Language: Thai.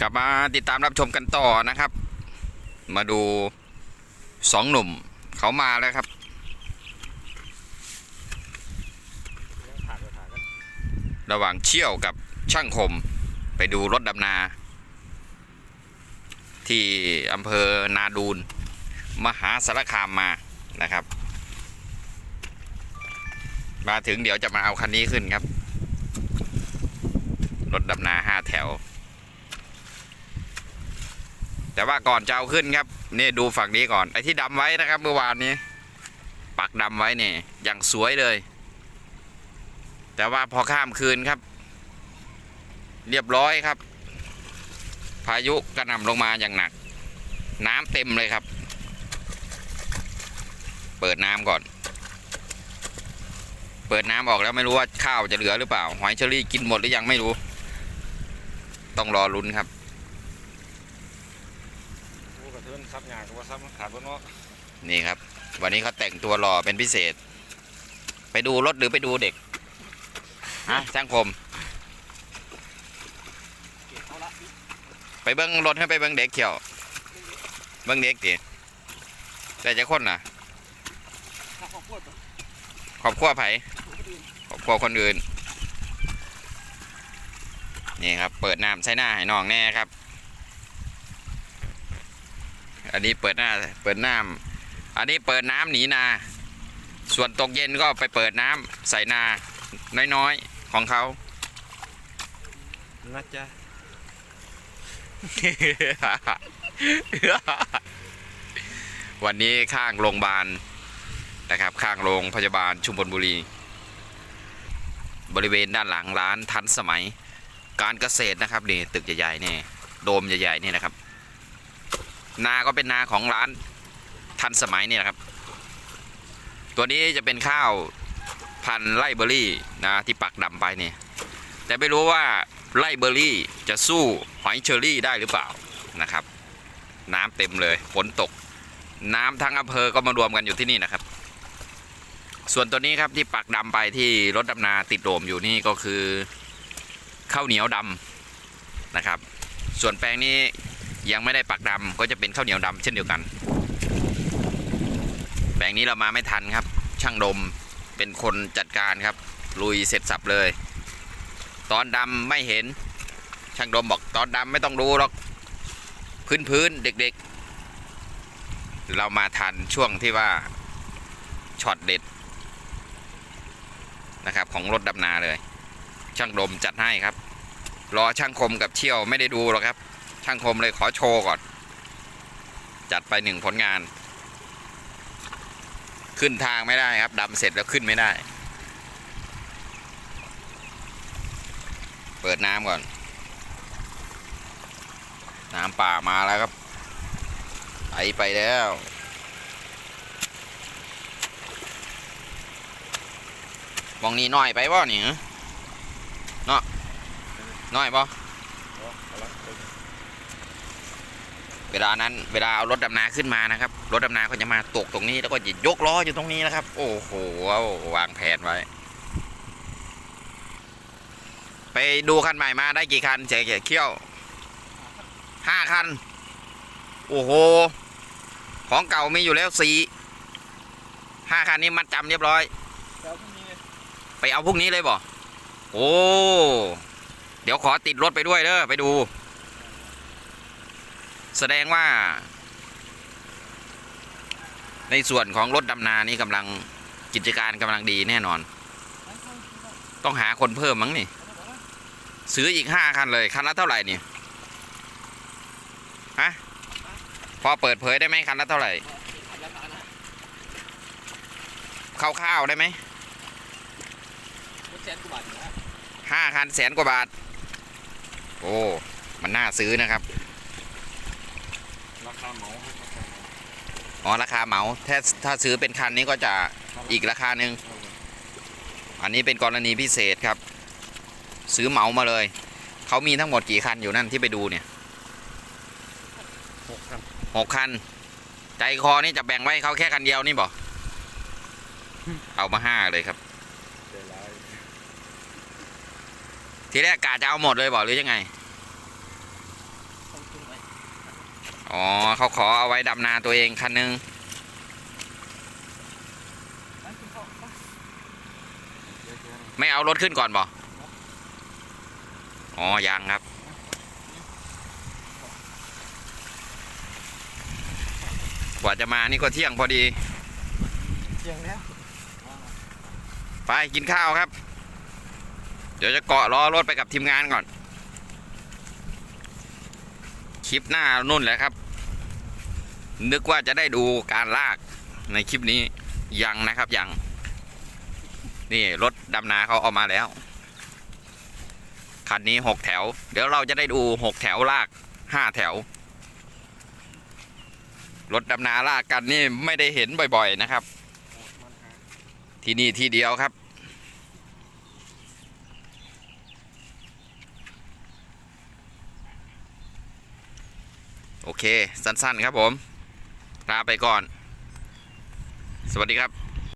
กลับมาติดตามรับชมกันต่อนะครับ มาดูสองหนุ่มเขามาแล้วครับระหว่างเชี่ยวกับช่างคมไปดูรถดำนา ที่อำเภอนาดูน มหาสารคามมานะครับ มาถึงเดี๋ยวจะมาเอาคันนี้ขึ้นครับ รถดำนาห้าแถว แต่ว่าก่อนจะเอาขึ้นครับนี่ดูฝั่งนี้ก่อนไอ้ที่ดำไว้นะครับ เมื่อวานนี้ ปักดำไว้เนี่ยอย่างสวยเลย แต่ว่าพอข้ามคืนครับ เรียบร้อยครับ พายุกระหน่ำลงมาอย่างหนัก น้ำเต็มเลยครับ เปิดน้ำก่อน เปิดน้ำออกแล้วไม่รู้ว่าข้าวจะเหลือหรือเปล่าหอยเชอรี่กินหมดหรือยังไม่รู้ ต้องรอลุ้นครับ โอ้กระเทือน ซับหยากับว่าซับมันขาดบนเนาะนี่ครับ วันนี้เขาแต่งตัวหล่อเป็นพิเศษ ไปดูรถหรือไปดูเด็กฮะช่างคม ไปเบิ้งรถให้ไปเบิ้งเด็กเขียว เบิ้งเด็กดิแต่จะคนน่ะ ขอบครัวไผขอบครัวคนอื่น นี่ครับ เปิดน้ำใช้หน้าให้น้องแน่ครับ อันนี้เปิดหน้าเปิดน้ำอันนี้เปิดน้ำหนีนา ส่วนตกเย็นก็ไปเปิดน้ำใส่นาน้อยๆของเขานะจ๊ะวันนี้ข้างโรงพยาบาลนะครับ ข้างโรงพยาบาลชุมพลบุรี บริเวณด้านหลังร้านทันสมัย การเกษตรนะครับนี่ตึกใหญ่ๆนี่โดมใหญ่ๆนี่นะครับ นาก็เป็นนาของร้านทันสมัยนี่นะครับ ตัวนี้จะเป็นข้าวพันไล่เบอร์รี่นะที่ปักดำไปนี่แต่ไม่รู้ว่าไล่เบอร์รี่จะสู้หอยเชอรี่ได้หรือเปล่านะครับ น้ำเต็มเลยฝนตก น้ำทั้งอำเภอก็มารวมกันอยู่ที่นี่นะครับ ส่วนตัวนี้ครับที่ปักดำไปที่รถดำนาติดโดมอยู่นี่ก็คือข้าวเหนียวดำนะครับ ส่วนแปลงนี้ ยังไม่ได้ปักดำก็จะเป็นข้าวเหนียวดำเช่นเดียวกัน แปลงนี้เรามาไม่ทันครับ ช่างดมเป็นคนจัดการครับ ลุยเสร็จสับเลย ตอนดำไม่เห็น ช่างดมบอกตอนดำไม่ต้องดูหรอกพื้นพื้นๆเด็กๆ เรามาทันช่วงที่ว่าช็อตเด็ดนะครับของรถดำนาเลย ช่างดมจัดให้ครับ รอช่างคมกับเชี่ยวไม่ได้ดูหรอกครับ ช่างคมเลยขอโชว์ก่อน จัดไปหนึ่งผลงาน ขึ้นทางไม่ได้ครับดำเสร็จแล้วขึ้นไม่ได้ เปิดน้ำก่อน น้ำป่ามาแล้วครับไหลไปแล้วมองนี้น้อยไปบ่นี่เนาะน้อยบ่ เวลานั้นเวลาเอารถดำนาขึ้นมานะครับ รถดำนาก็จะมาตกตรงนี้ แล้วก็จะยกล้ออยู่ตรงนี้นะครับ โอ้โหวางแผนไว้ ไปดูคันใหม่มาได้กี่คันเจ๊เขี้ยวห้าคัน โอ้โห ของเก่ามีอยู่แล้วสี่ห้าคันนี้มัดจำเรียบร้อย ไปเอาพรุ่งนี้เลยบ่โอ้ เดี๋ยวขอติดรถไปด้วยเด้อไปดู แสดงว่า ในส่วนของรถดำนานี่กำลังกิจการกำลังดีแน่นอน ต้องหาคนเพิ่มมั้งนี่ ซื้ออีกห้าคันเลย คันละเท่าไหร่นี่ฮะพอเปิดเผยได้ไหมคันละเท่าไหร่คร่าวๆได้ไหมห้าคันแสนกว่าบาท โอ้ มันน่าซื้อนะครับ ราคาเหมาอ๋อราคาเหมาถ้าถ้าซื้อเป็นคันนี้ก็จะอีกราคาหนึ่งอันนี้เป็นกรณีพิเศษครับ ซื้อเหมามาเลย เขามีทั้งหมดกี่คันอยู่นั่นที่ไปดูเนี่ยหกครับหกคัน ใจคอนี่จะแบ่งไว้ให้เขาแค่คันเดียวนี่บอกเอามาห้าเลยครับเจร้ายทีแรกกาจะเอาหมดเลยบอกหรือยังไง อ๋อเขาขอเอาไว้ดำนาตัวเองคันหนึงนั่นคือเขาเขาเดี๋ยวเดี๋ยวไม่เอารถขึ้นก่อนบ่อ๋อยังครับ กว่าจะมานี่ก็เที่ยงพอดี เที่ยงแล้ว ไปกินข้าวครับ เดี๋ยวจะเกาะล้อรถไปกับทีมงานก่อน คลิปหน้านุ่นแหละครับ นึกว่าจะได้ดูการลากในคลิปนี้ยังนะครับยัง นี่รถดำนาเขาเอามาแล้ว คันนี้หกแถว เดี๋ยวเราจะได้ดูหกแถวลากห้าแถว รถดำนาลากกันนี่ไม่ได้เห็นบ่อยๆนะครับ ที่นี่ที่เดียวครับโอเค สั้น ๆ ครับผม ลาไปก่อน สวัสดีครับ